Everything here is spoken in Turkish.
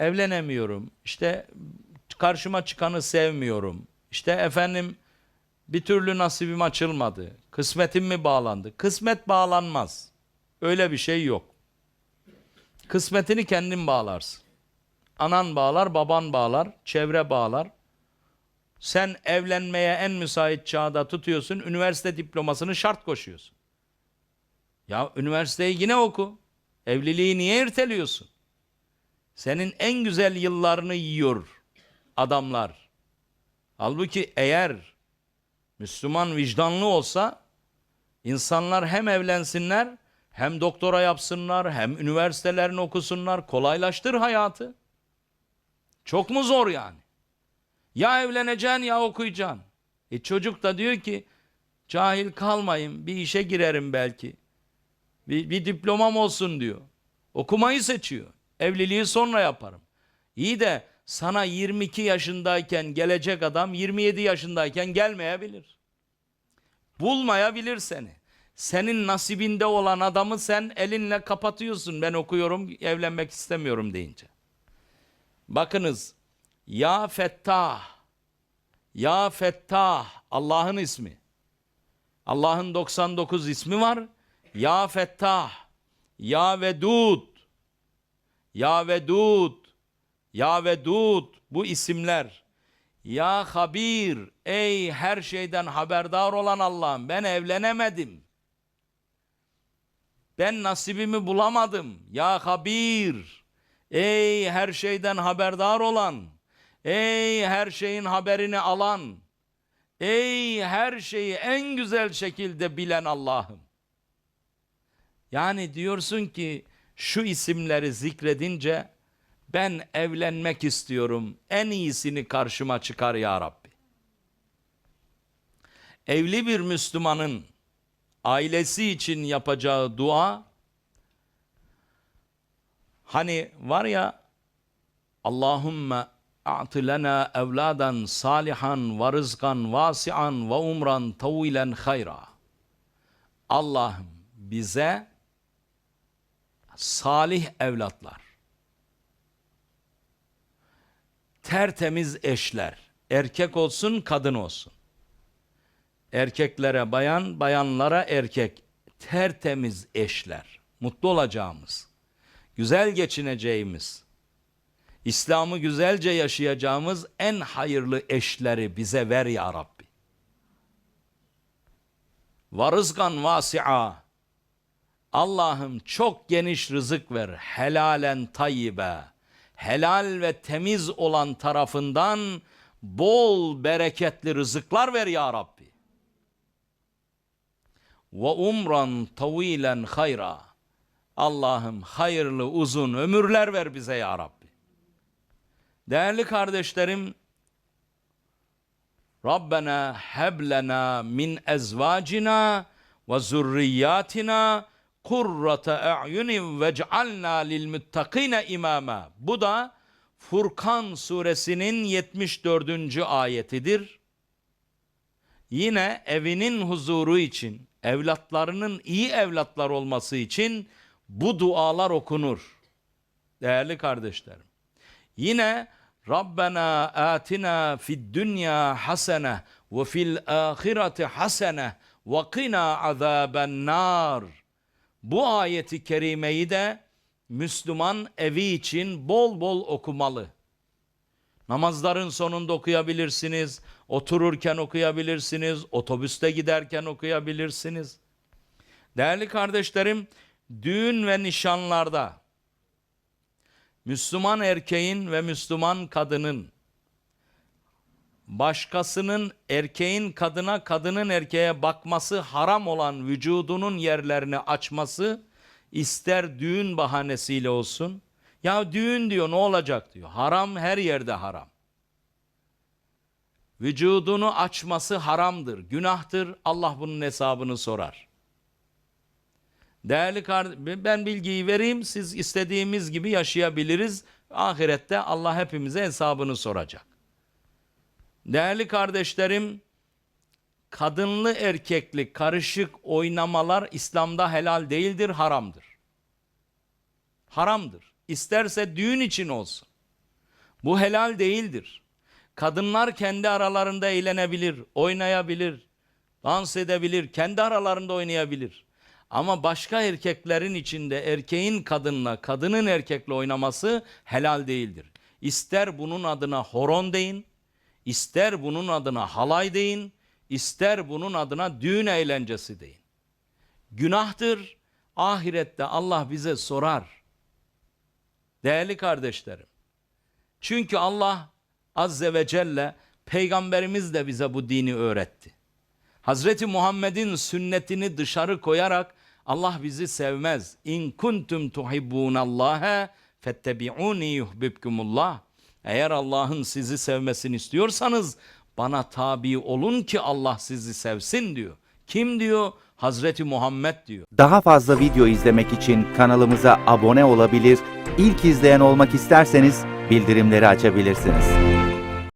evlenemiyorum. İşte karşıma çıkanı sevmiyorum. İşte efendim bir türlü nasibim açılmadı. Kısmetim mi bağlandı? Kısmet bağlanmaz. Öyle bir şey yok. Kısmetini kendin bağlarsın. Anan bağlar, baban bağlar, çevre bağlar. Sen evlenmeye en müsait çağda tutuyorsun, üniversite diplomasını şart koşuyorsun. Ya üniversiteyi yine oku. Evliliği niye erteliyorsun? Senin en güzel yıllarını yiyor adamlar. Halbuki eğer Müslüman vicdanlı olsa insanlar hem evlensinler hem doktora yapsınlar hem üniversitelerini okusunlar. Kolaylaştır hayatı. Çok mu zor yani? Ya evleneceksin ya okuyacaksın. E çocuk da diyor ki cahil kalmayayım bir işe girerim belki. Bir, bir diplomam olsun diyor. Okumayı seçiyor. Evliliği sonra yaparım. İyi de sana 22 yaşındayken gelecek adam 27 yaşındayken gelmeyebilir. Bulmayabilir seni. Senin nasibinde olan adamı sen elinle kapatıyorsun. Ben okuyorum, evlenmek istemiyorum deyince. Bakınız. Ya Fettah. Ya Fettah Allah'ın ismi. Allah'ın 99 ismi var. Ya Fettah. Ya Vedud. Ya Vedud. Ya Vedud bu isimler. Ya Habir ey her şeyden haberdar olan Allah'ım ben evlenemedim. Ben nasibimi bulamadım. Ya Habir ey her şeyden haberdar olan. Ey her şeyin haberini alan. Ey her şeyi en güzel şekilde bilen Allah'ım. Yani diyorsun ki şu isimleri zikredince ben evlenmek istiyorum. En iyisini karşıma çıkar ya Rabbi. Evli bir Müslümanın ailesi için yapacağı dua hani var ya Allahümme a'ti lena evladan salihan ve rızkan vasi'an ve umran tavilen hayra. Allah'ım bize salih evlatlar, tertemiz eşler, erkek olsun kadın olsun. Erkeklere bayan, bayanlara erkek, tertemiz eşler, mutlu olacağımız, güzel geçineceğimiz, İslam'ı güzelce yaşayacağımız en hayırlı eşleri bize ver ya Rabbi. Varızgan vasi'a. Allah'ım çok geniş rızık ver. Helalen tayyibe. Helal ve temiz olan tarafından bol bereketli rızıklar ver ya Rabbi. Ve umran tavilen hayra. Allah'ım hayırlı uzun ömürler ver bize ya Rabbi. Değerli kardeşlerim, Rabbena heblena min ezvacina ve zurriyatina kurrate a'yunin vec'alna lil muttakine imama. Bu da Furkan suresinin 74. ayetidir. Yine evinin huzuru için, evlatlarının iyi evlatlar olması için bu dualar okunur. Değerli kardeşlerim. Yine Rabbena atina fid dünya hasene ve fil ahireti hasene ve qina azaben nar. Bu ayeti kerimeyi de Müslüman evi için bol bol okumalı. Namazların sonunda okuyabilirsiniz, otururken okuyabilirsiniz, otobüste giderken okuyabilirsiniz. Değerli kardeşlerim, düğün ve nişanlarda Müslüman erkeğin ve Müslüman kadının başkasının erkeğin kadına, kadının erkeğe bakması haram olan vücudunun yerlerini açması ister düğün bahanesiyle olsun. Ya düğün diyor ne olacak diyor. Haram her yerde haram. Vücudunu açması haramdır, günahtır. Allah bunun hesabını sorar. Değerli kardeşim ben bilgiyi vereyim siz istediğimiz gibi yaşayabiliriz. Ahirette Allah hepimize hesabını soracak. Değerli kardeşlerim kadınlı erkekli karışık oynamalar İslam'da helal değildir haramdır. Haramdır. İsterse düğün için olsun. Bu helal değildir. Kadınlar kendi aralarında eğlenebilir, oynayabilir, dans edebilir, kendi aralarında oynayabilir. Ama başka erkeklerin içinde erkeğin kadınla, kadının erkekle oynaması helal değildir. İster bunun adına horon deyin, ister bunun adına halay deyin, ister bunun adına düğün eğlencesi deyin. Günahtır. Ahirette Allah bize sorar. Değerli kardeşlerim. Çünkü Allah Azze ve Celle peygamberimiz de bize bu dini öğretti. Hazreti Muhammed'in sünnetini dışarı koyarak Allah bizi sevmez. İn kuntum tuhibbunallaha fettebi'uni yuhibbukumullah. Eğer Allah'ın sizi sevmesini istiyorsanız bana tabi olun ki Allah sizi sevsin diyor. Kim diyor? Hazreti Muhammed diyor. Daha fazla video izlemek için kanalımıza abone olabilir, ilk izleyen olmak isterseniz bildirimleri açabilirsiniz.